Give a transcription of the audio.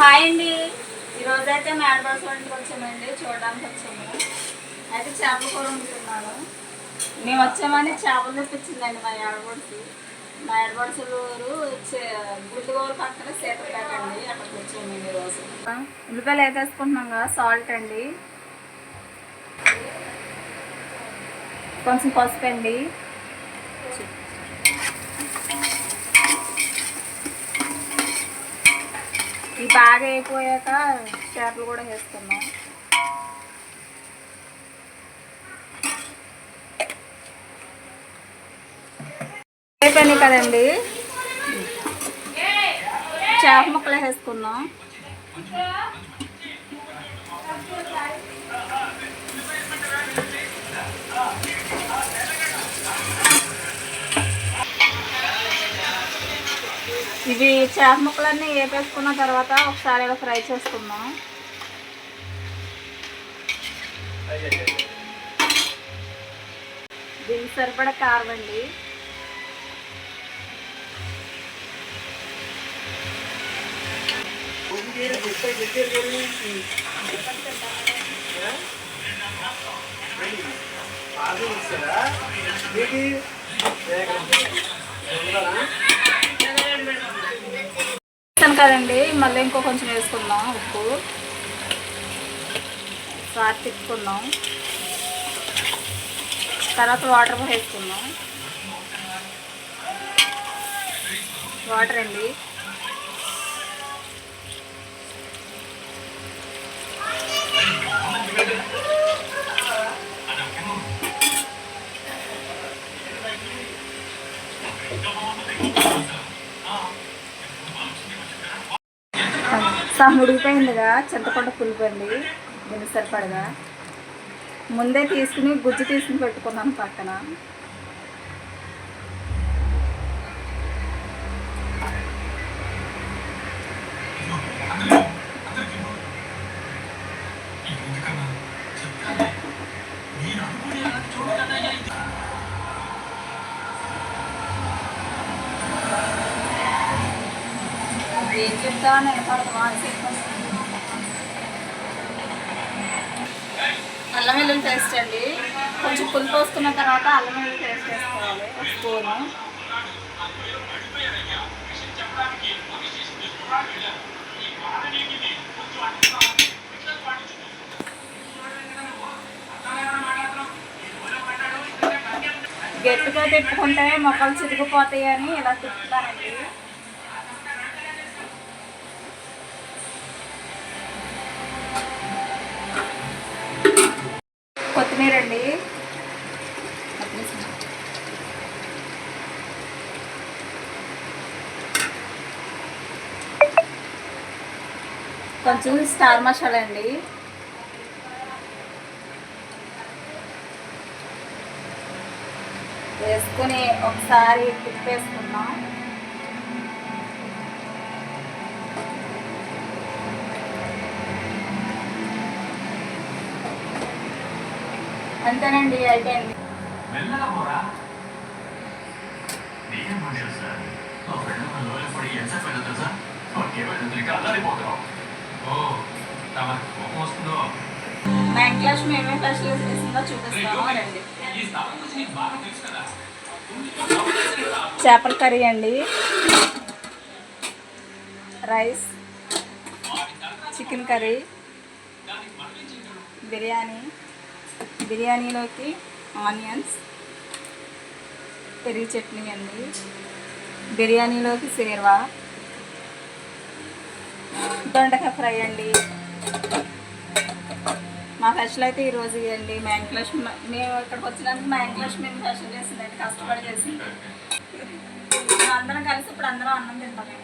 Hi అండి. ఈరోజు అయితే మేడబర్స్ వంటికి వచ్చామండి చూడడానికి వచ్చాము. అయితే చేపల కూర వండుతున్నాను మేము వచ్చామని చేపలు తెప్పించిందండి మా ఏడబడుసు మా ఏడబడుసు ఊరు గుడ్డుగోరు పక్కన సీతపేట అండి అక్కడికి వచ్చామండి ఈరోజు ఉల్లిపాయలు వేసేసుకుంటున్నాం కదా సాల్ట్ అండి. కొంచెం పసుపు అండి ఇవి బాగా అయిపోయాక చేపలు కూడా వేసుకున్నాం అయిపోయినాయి కదండి? చేప ముక్కలు వేసుకున్నాం ఇవి చేప ముక్కలన్నీ వేపేసుకున్న తర్వాత ఒకసారి ఇలా ఫ్రై చేసుకుందాం. దీనికి సరిపడా కారం అండి. వేసాను కదండి మళ్ళీ ఇంకో కొంచెం వేసుకుందాం ఉప్పు. సార్ తిప్పుకుందాం. తర్వాత వాటర్ వేసుకుందాం. వాటర్ అండి. సహ ఉడికిపోయిందిగా చింతపండు పులిపండి. దీనికి సరిపడగా ముందే తీసుకుని గుజ్జు తీసుకుని పెట్టుకున్నాను పక్కన. ఏం చెప్తాను అల్లం వెల్లుల్లి పేస్ట్ అండి. కొంచెం పులుపు వస్తున్న తర్వాత అల్లం వెల్లుల్లి పేస్ట్ వేసుకోవాలి ఒక స్పూను. గట్టిగా తిప్పుకుంటే మొక్కలు చిరిగిపోతాయి అని ఇలా తిప్పుతానండి కొత్తిమీర అండి. కొంచెం స్టార్ మసాలా అండి. వేసుకొని ఒకసారి తిప్పేసుకున్నాం మా క్లాస్ మేమే చూపిస్తాము రండి. కదా. చేపల కర్రీ అండి. Rice chicken curry biryani. బిర్యానీలోకి ఆనియన్స్ పెరుగు చట్నీ అండి. బిర్యానీలోకి సేర్వా దొండకాయ ఫ్రై అండి. మా ఫెషల్ అయితే ఈరోజు ఇవ్వండి మా ఇంగ్లీష్ మేము ఇక్కడికి వచ్చినందుకు మా ఇంగ్లీష్ మేము చేసిందండి కష్టపడి చేసి మేము అందరం కలిసి ఇప్పుడు అందరం అన్నం తింటామండి.